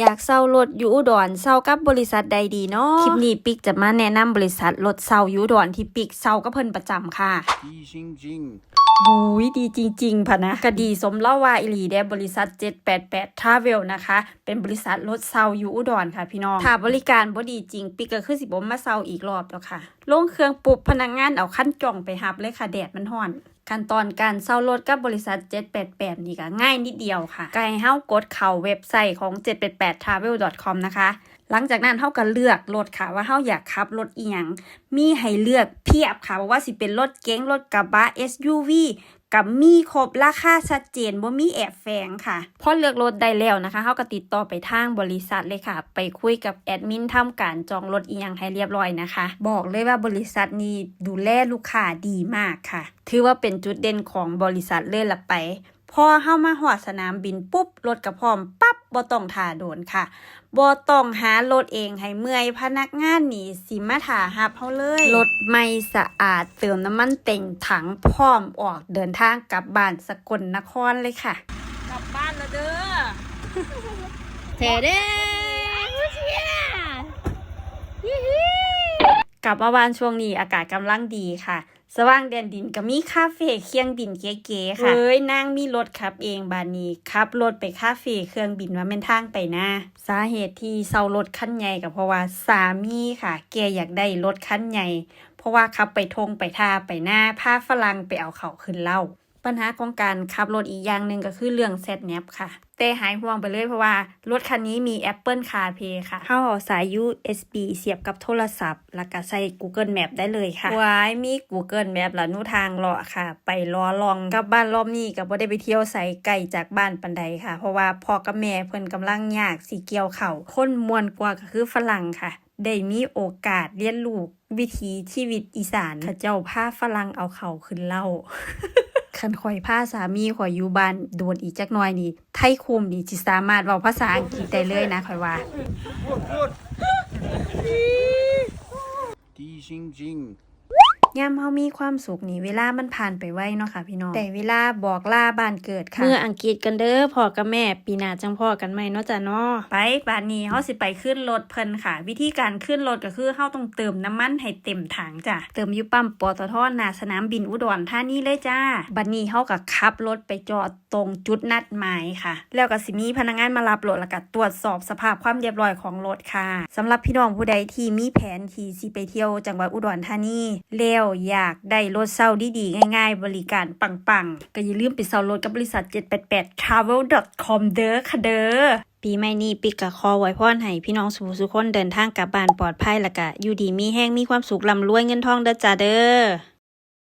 อยากเซารถอยู่อุดรเซากับบริษัทใดดีเนาะคลิปนี้ปิกจะมาแนะนำบริษัทรถเซาอยู่อุดรที่ปิกเซากับเพิ่นประจำค่ะดีจริงๆบุยดีจริง ๆพะนะก็ดีสมเล่าว่าอิลีเดบริษัท 788 Travel นะคะ เป็นบริษัทรถเซาอยู่อุดรค่ะ พี่น้องถ้าบริการบ่ดีจริง ปิกก็คือสิบ่มาเซาอีกรอบแล้วค่ะลงเครื่องปุ๊บพนักงานเอาขั้นจ่องไปหับเลยค่ะแดดมันร้อน ขั้นตอนการเช่ารถกับบริษัท 788 นี่ก็ง่ายนิดเดียวค่ะก็ให้เฮากดเข้าเว็บไซต์ของ 788travel.com นะคะ หลังจากนั้นเฮาก็เลือกรถค่ะว่าเฮาอยากขับรถอีหยังมีให้เลือกเพียบค่ะว่าสิเป็นรถเก๋งรถกระบะ SUV กับมีครบราคาชัดเจนบ่มีแอบแฝงค่ะพอเลือกรถได้แล้วนะคะเขาก็ติดต่อไปทางบริษัทเลยค่ะ ไปคุยกับแอดมินทำการจองรถอีหยังให้เรียบร้อยนะคะ บอกเลยว่าบริษัทนี้ดูแลลูกค้าดีมากค่ะ ถือว่าเป็นจุดเด่นของบริษัทเลยละไป พอเข้ามาหอดสนามบินปุ๊บรถกระพร้อมปั๊บ บ่ต้องท่าโดนค่ะบ่ต้องหารถเองให้เมื่อยพนักงานนี่สิมาถ่าหับเฮาเลยรถไม่สะอาดเติมน้ำมันเต็งถังพร้อมออกเดินทางกลับบ้านสกลนครเลยค่ะ กลับบ้านแล้วเด้อเทเด้เชียยี่ฮีกลับมาบ้านช่วงนี้อากาศกำลังดีค่ะ สว่างแดนดินก็มีคาเฟ่เครื่องบินเก๋ๆค่ะเฮ้ยนางมีรถขับเองบานนี้ขับรถไปคาเฟ่เครื่องบินว่าเป็นทางไปนะสาเหตุที่เซารถคันใหญ่ก็เพราะว่าสามีค่ะ แกอยากได้รถคันใหญ่ เพราะว่าขับไปทงไปท่าไปหน้าพาฝรั่งไปเอาเขาขึ้นเล่า ปัญหาของการขับรถอีกอย่างหนึ่งก็คือเรื่องเซตแนปค่ะ แต่หายห่วงไปเลยเพราะว่า รถคันนี้มี Apple CarPlay ค่ะ เข้าเอาสาย USB เสียบกับโทรศัพท์ แล้วก็ใส่ Google Map ได้เลยค่ะว้ายมี Google Map แล้วหนูทางเลาะค่ะ ไปรอลองกลับบ้านรอบนี้ก็บ่ได้ไปเที่ยวไสไกลจากบ้านปันใดค่ะ เพราะว่าพ่อกับแม่เพิ่นกำลังยากสิเกี่ยวเขาวคนมวนกว่าก็คือฝรั่งค่ะได้มีโอกาสเรียนรู้วิถีชีวิตอีสาน เขาเจ้าพาฝรั่งเอาเขาขึ้นเล่า คันข่อยพาสามีข่อยอยู่บ้านโดนอีกจักหน่อยนี่ ไทยคุมนี่สิสามารถเว้าภาษาอังกฤษได้เลยนะข่อยว่า ดีจริงๆ ยามเฮามีความสุขนี่เวลามันผ่านไปไวเนาะค่ะพี่น้องแต่เวลาบอกลาบ้านเกิดค่ะเมื่ออังกฤษกันเด้อพ่อกับแม่ ปีหน้าจังพ่อกันใหม่เนาะจ้ะเนาะไปบ้านนี้เฮาสิไปขึ้นรถเพิ่นค่ะ วิธีการขึ้นรถก็คือเฮาต้องเติมน้ำมันให้เต็มถังจ้ะเติมอยู่ปั๊มปตทหน้าสนามบินอุดรธานีเลยจ้าบัดนี้เฮาก็ขับรถไปจอดตรงจุดนัดหมายค่ะ แล้วก็สิมีพนักงานมารับรถแล้วก็ตรวจสอบสภาพความเรียบร้อยของรถค่ะสำหรับพี่น้องผู้ใดที่มีแผนที่สิไปเที่ยวจังหวัดอุดรธานีแล้วอยากได้รถเช่าดีๆง่าย ๆ บริการปังๆ ก็อย่าลืมไปเช่ารถกับบริษัท 788 travel.com เด้อค่ะเด้อปีใหม่นี้ปิกกะคอไว้พรให้พี่น้องสุขสุขคนเดินทางกลับบ้านปลอดภัยละกะอยู่ดีมีแห้งมีความสุขลำรวยเงินทองเด้อจ้าเด้อ